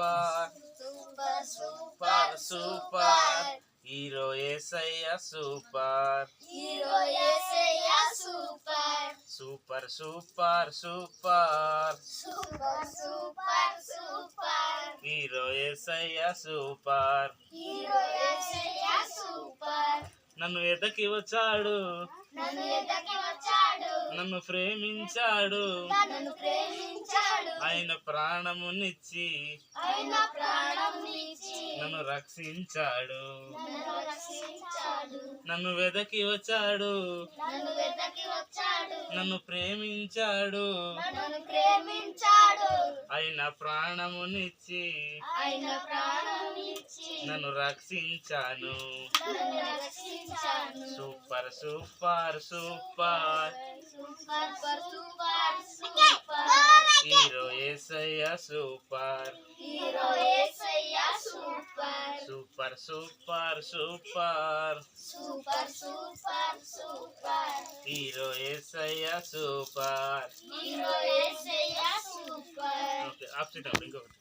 Super super super hero Esayya super hero Yesayya super super super super super super super hero Esayya super hero Yesayya super నన్ను ఎదకి వచ్చాడు. నన్ను ఎదకి వచ్చాడు. నన్ను ప్రేమించాడు. ఆయన ప్రాణమునిచ్చి నన్ను రక్షించాడు. నన్ను వెదకి వచ్చాడు. నన్ను ప్రేమించాడు. ఆయన ప్రాణమునిచ్చి నన్ను రక్షించాను. Super super super. Hero Esayya super. Super. Super super super. Super super hero Esayya super. Hero Yesayya super. Okay option ఇంకొకటి.